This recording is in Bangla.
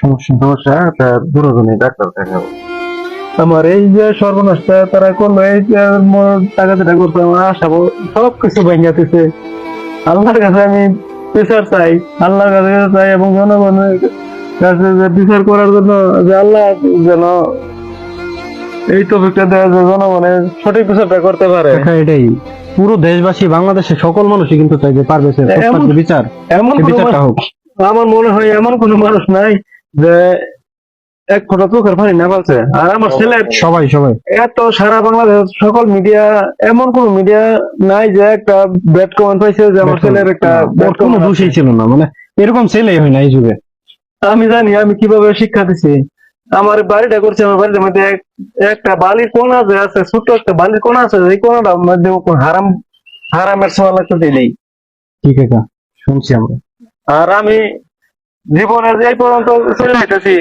সমস্যা সমস্যা তা দূরজনে ডাক্তার দেখাবো। আমার এই যে সর্বনাশটা তারা করল এই টাকা যেটা আমার আশা সব কিছু ভেঙে আল্লাহর কাছে আমি বিচার চাই আল্লাহর কাছে চাই এবং জনগণের কাছে যে বিচার করার জন্য যে আল্লাহ যেন এই টপিকটা যে জনগণের সঠিক বিচারটা করতে পারে। এটাই। পুরো দেশবাসী বাংলাদেশের সকল মানুষই কিন্তু চাই যে পারবে বিচার এমন বিচারটা হোক। আমার মনে হয় এমন কোন মানুষ নাই যে এক ফোঁটা চোখের পানি না পাচ্ছে। আর আমার ছেলে সবাই সবাই। এত সারা বাংলাদেশ সকল মিডিয়া এমন কোন মিডিয়া নাই যে একটা ব্যাড কমেন্ট পাইছে যে আমার ছেলের একটা কোনো দোষই ছিল না মানে এরকম ছেলেই হয় না এই যুগে। আমি জানি আমি কীভাবে শিক্ষা দিছি। আমার বাড়িটা করছে আমার বাড়ির মধ্যে একটা বালির কোনা যে আছে ছোট্ট একটা বালির কোনা আছে এই কোনাটার মধ্যে হারাম হারামের সোয়া লাগতে দিলেই। ঠিক আছে শুনছি আমরা। আর আমি জীবনের এই পর্যন্ত চলে যেতেছি